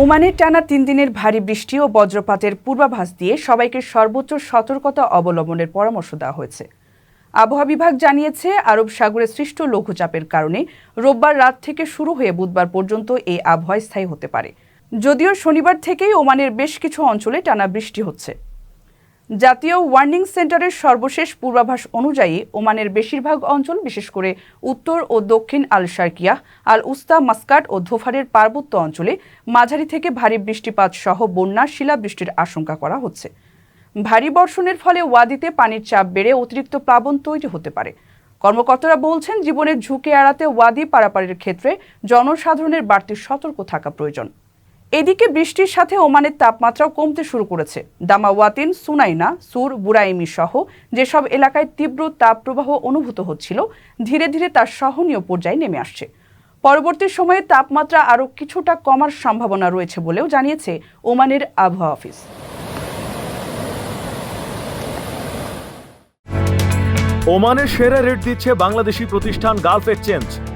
ওমানে টানা তিন দিনের ভারী বৃষ্টি ও বজ্রপাতের পূর্বাভাস দিয়ে সবাইকে সর্বোচ্চ সতর্কতা অবলম্বনের পরামর্শ দেওয়া হয়েছে। আবহাওয়া বিভাগ জানিয়েছে, আরব সাগরে সৃষ্ট লঘুচাপের কারণে রোববার রাত থেকে শুরু হয়ে বুধবার পর্যন্ত এই আবহাওয়া স্থায়ী হতে পারে। যদিও শনিবার থেকেই ওমানের বেশ কিছু অঞ্চলে টানা বৃষ্টি হচ্ছে। জাতীয় ওয়ার্নিং সেন্টারের সর্বশেষ পূর্বাভাস অনুযায়ী ওমানের বেশিরভাগ অঞ্চল, বিশেষ করে উত্তর ও দক্ষিণ আল শার্কিয়া আল উস্তা মাস্কাট ও ধোফারের পার্বত্য অঞ্চলে মাঝারি থেকে ভারী বৃষ্টিপাত সহ বন্যা, শিলাবৃষ্টির আশঙ্কা করা হচ্ছে। ভারী বর্ষণের ফলে ওয়াদিতে পানির চাপ বেড়ে অতিরিক্ত প্লাবন তৈরি হতে পারে। কর্মকর্তারা বলছেন, জীবনের ঝুঁকি এড়াতে ওয়াদি পারাপারের ক্ষেত্রে জনসাধারণের বাড়তি সতর্ক থাকা প্রয়োজন। এদিকে বৃষ্টির সাথে ওমানের তাপমাত্রাও কমতে শুরু করেছে। দামাওয়াতিন, সুনাইনা, সুর, বুরাইমি সহ যেসব এলাকায় তীব্র তাপপ্রবাহ অনুভূত হচ্ছিল, ধীরে ধীরে তার সহনীয় পর্যায়ে নেমে আসছে। পরবর্তী সময়ে তাপমাত্রা আরও কিছুটা কমার সম্ভাবনা রয়েছে বলেও জানিয়েছে ওমানের আবহাওয়া অফিস। ওমানের সেরা রেট দিচ্ছে বাংলাদেশি প্রতিষ্ঠান গালফ এক্সচেঞ্জ।